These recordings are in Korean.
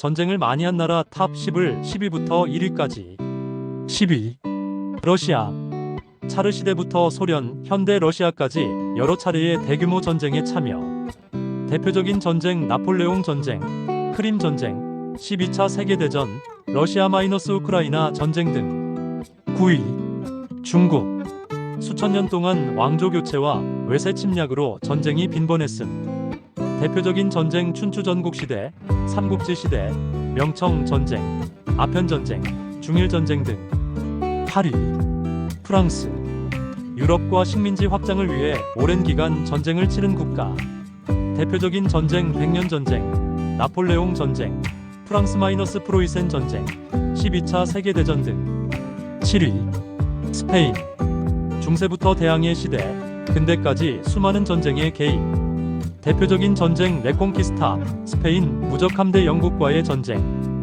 전쟁을 많이 한 나라 탑 10을 10위부터 1위까지. 10위 러시아. 차르 시대부터 소련, 현대 러시아까지 여러 차례의 대규모 전쟁에 참여. 대표적인 전쟁 나폴레옹 전쟁, 크림 전쟁, 12차 세계대전, 러시아 마이너스 우크라이나 전쟁 등. 9위 중국. 수천 년 동안 왕조 교체와 외세 침략으로 전쟁이 빈번했음. 대표적인 전쟁 춘추 전국 시대, 삼국지 시대, 명청 전쟁, 아편 전쟁, 중일 전쟁 등. 8위 프랑스 유럽과 식민지 확장을 위해 오랜 기간 전쟁을 치른 국가. 대표적인 전쟁 백년 전쟁, 나폴레옹 전쟁, 프랑스 마이너스 프로이센 전쟁, 12차 세계 대전 등. 7위 스페인 중세부터 대항해 시대, 근대까지 수많은 전쟁에 개입. 대표적인 전쟁 레콩키스타, 스페인 무적 함대 영국과의 전쟁,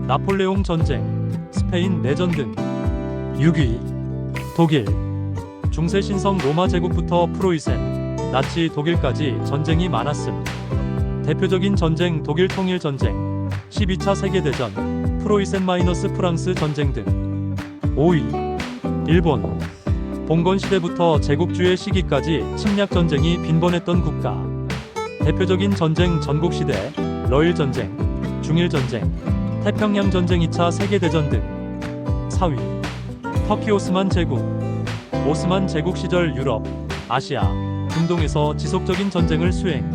나폴레옹 전쟁, 스페인 내전 등. 6위 독일 중세 신성 로마 제국부터 프로이센, 나치 독일까지 전쟁이 많았음. 대표적인 전쟁 독일 통일 전쟁, 12차 세계대전, 프로이센 마이너스 프랑스 전쟁 등. 5위 일본 봉건 시대부터 제국주의 시기까지 침략 전쟁이 빈번했던 국가. 대표적인 전쟁 전국 시대, 러일 전쟁, 중일 전쟁, 태평양 전쟁 2차 세계 대전 등. 4위. 터키 오스만 제국. 오스만 제국 시절 유럽, 아시아, 중동에서 지속적인 전쟁을 수행.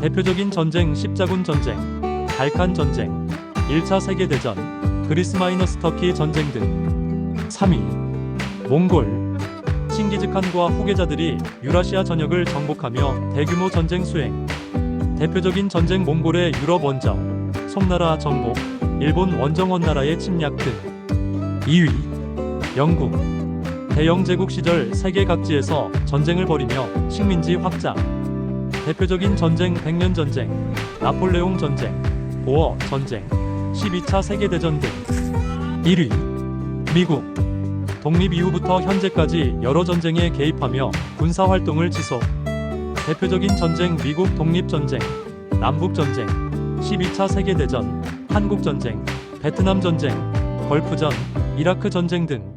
대표적인 전쟁 십자군 전쟁, 발칸 전쟁, 1차 세계 대전, 그리스 마이너스 터키 전쟁 등. 3위. 몽골 칭기즈칸과 후계자들이 유라시아 전역을 정복하며 대규모 전쟁 수행 대표적인 전쟁 몽골의 유럽 원정 송나라 정복 일본 원정 원 나라의 침략 등. 2위 영국. 대영 제국 시절 세계 각지에서 전쟁을 벌이며 식민지 확장. 대표적인 전쟁 백년 전쟁 나폴레옹 전쟁 보어 전쟁 12차 세계대전 등. 1위 미국. 독립 이후부터 현재까지 여러 전쟁에 개입하며 군사 활동을 지속. 대표적인 전쟁 미국 독립전쟁, 남북전쟁, 12차 세계대전, 한국전쟁, 베트남 전쟁, 걸프전, 이라크 전쟁 등